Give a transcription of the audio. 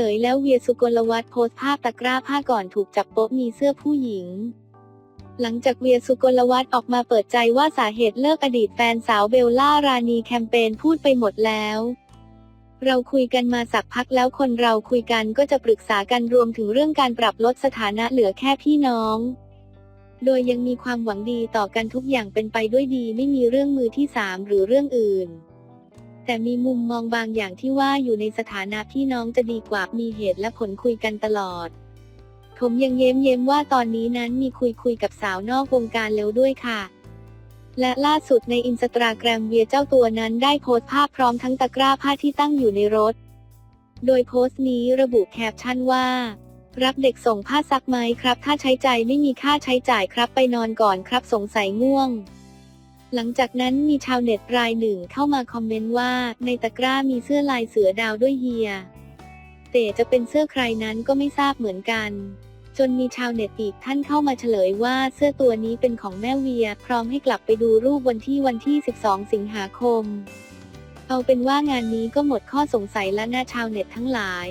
ลยแล้วเวียสุกลวัฒน์โพสต์ภาพตะกร้าผ้าก่อนถูกจับโป๊ะมีเสื้อผู้หญิง หลังจากเวียสุกลวัฒน์ออกมาเปิดใจว่าสาเหตุเลิกอดีตแฟนสาวเบลล่ารานีแคมเปญพูดไปหมดแล้วเราคุยกันมาสักพักแล้วคนเราคุยกันก็จะปรึกษากันรวมถึงเรื่องการปรับลดสถานะเหลือแค่พี่น้อง โดยยังมีความหวังดีต่อกันทุกอย่างเป็นไปด้วยดีไม่มีเรื่องมือที่สามหรือเรื่องอื่น แต่มีมุมมองบางอย่างที่ว่าอยู่ในสถานะพี่น้องจะดีกว่ามีเหตุและผลคุยกันตลอด ผมยังเย้มเย้มว่าตอนนี้นั้นมีคุยคุยกับสาวนอกวงการแล้วด้วยค่ะ และล่าสุดในอินสตาแกรมเวียเจ้าตัวนั้นได้โพสต์ภาพพร้อมทั้งตะกร้าผ้าที่ตั้งอยู่ในรถ โดยโพสต์นี้ระบุแคปชั่นว่ารับเด็กส่งผ้าซักไหมครับ ถ้าใช้ใจไม่มีค่าใช้จ่ายครับไปนอนก่อนครับสงสัยง่วง หลังจากนั้นมีชาวเน็ตรายหนึ่งเข้ามาคอมเมนต์ว่า ในตะกร้ามีเสื้อลายเสือดาวด้วยเฮีย แต่จะเป็นเสื้อใครนั้นก็ไม่ทราบเหมือนกัน จนมีชาวเน็ตอีกท่านเข้ามาเฉลยว่าเสื้อตัวนี้เป็นของแม่เวีย พร้อมให้กลับไปดูรูปวันที่วันที่ 12 สิงหาคม เอาเป็นว่างานนี้ก็หมดข้อสงสัยและหน้าชาวเน็ตทั้งหลาย